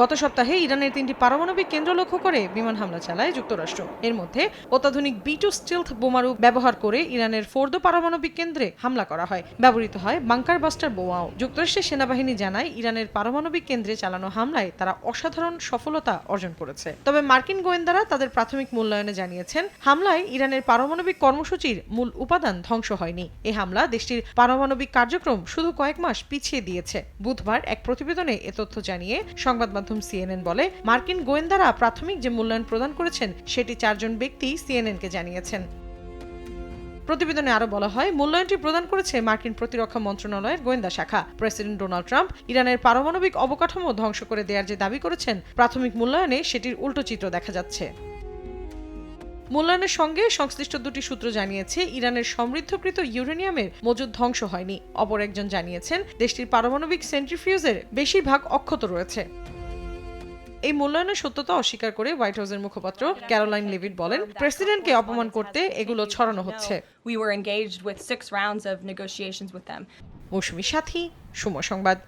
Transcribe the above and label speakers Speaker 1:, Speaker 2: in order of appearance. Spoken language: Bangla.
Speaker 1: গত সপ্তাহে ইরানের তিনটি পারমাণবিক কেন্দ্র লক্ষ্য করে বিমান হামলা চালায় যুক্তরাষ্ট্র। এর মধ্যে অত্যাধুনিক বিটু স্টিলথ বোমারু ব্যবহার করে ইরানের ফোর্দো পারমাণবিক কেন্দ্রে হামলা করা হয়। ব্যবহৃত হয় বাংকার বাস্টার বোমাও। যুক্তরাষ্ট্রের সেনাবাহিনী জানায়, ইরানের পারমাণবিক কেন্দ্রে চালানো হামলায় তারা অসাধারণ সফলতা অর্জন করেছে। তবে মার্কিন গোয়েন্দারা তাদের প্রাথমিক মূল্যায়নে জানিয়েছেন, হামলায় ইরানের পারমাণবিক কর্মসূচির মূল উপাদান ধ্বংস হয়নি। এ হামলা দেশটির পারমাণবিক কার্যক্রম শুধু কয়েক মাস পিছিয়ে দিয়েছে। বুধবার এক প্রতিবেদনে এ তথ্য জানিয়ে সংবাদ মাধ্যম সিএনএন বলে। মার্কিন গোয়েন্দারা প্রাথমিক যে মূল্যায়ন প্রদান করেছেন, সেটি চারজন ব্যক্তি সিএনএনকে জানিয়েছেন। প্রতিবেদনে আরও বলা হয়, মূল্যায়নটি প্রদান করেছে মার্কিন প্রতিরক্ষা মন্ত্রণালয়ের গোয়েন্দা শাখা। প্রেসিডেন্ট ডোনাল্ড ট্রাম্প ইরানের পারমাণবিক অবকাঠামো ধ্বংস করে দেওয়ার যে দাবি করেছেন, প্রাথমিক মূল্যায়নে সেটির উল্টো চিত্র দেখা যাচ্ছে। মূল্যায়নের সঙ্গে সংশ্লিষ্ট দুটি সূত্র জানিয়েছে, ইরানের সমৃদ্ধকৃত ইউরেনিয়ামের মজুদ ধ্বংস হয়নি। অপর একজন জানিয়েছেন, দেশটির পারমাণবিক সেন্ট্রিফিউজের বেশিরভাগ অক্ষত রয়েছে। এই মূল্যায়নের সত্যতা অস্বীকার করে হোয়াইট হাউসের মুখপাত্র ক্যারোলাইন লেভিট বলেন প্রেসিডেন্টকে অপমান করতে এগুলো ছড়ানো হচ্ছে। মৌসুমী সাথী সময় সংবাদ।